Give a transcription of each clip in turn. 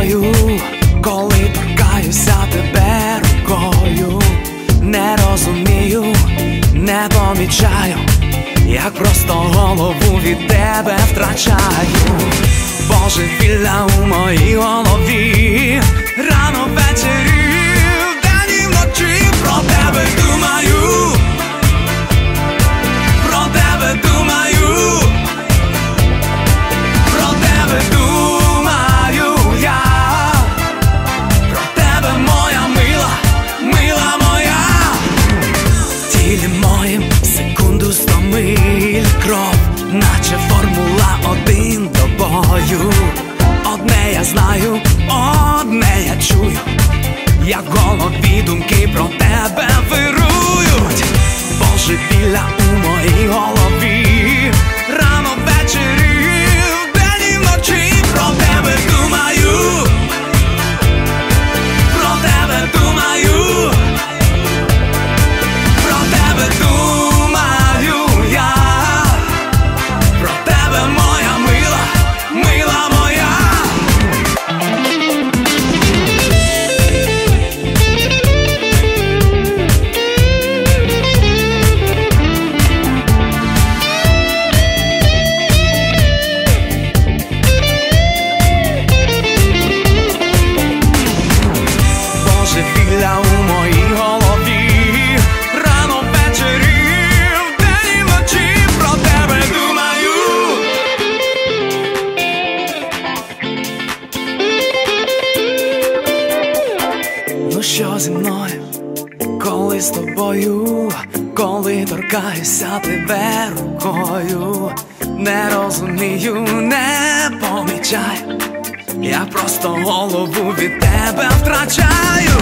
тобою, коли торкаюся тебе рукою, не розумію, не помічаю, як просто голову від тебе втрачаю, Божевілля у моїй голові, рано кров, наче формула один до бою. Одне я знаю, одне я чую, що зі мною, коли з тобою, коли торкаюся тебе рукою, не розумію, не помічаю. Я просто голову від тебе втрачаю,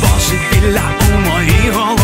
Божевілля у моїй голові,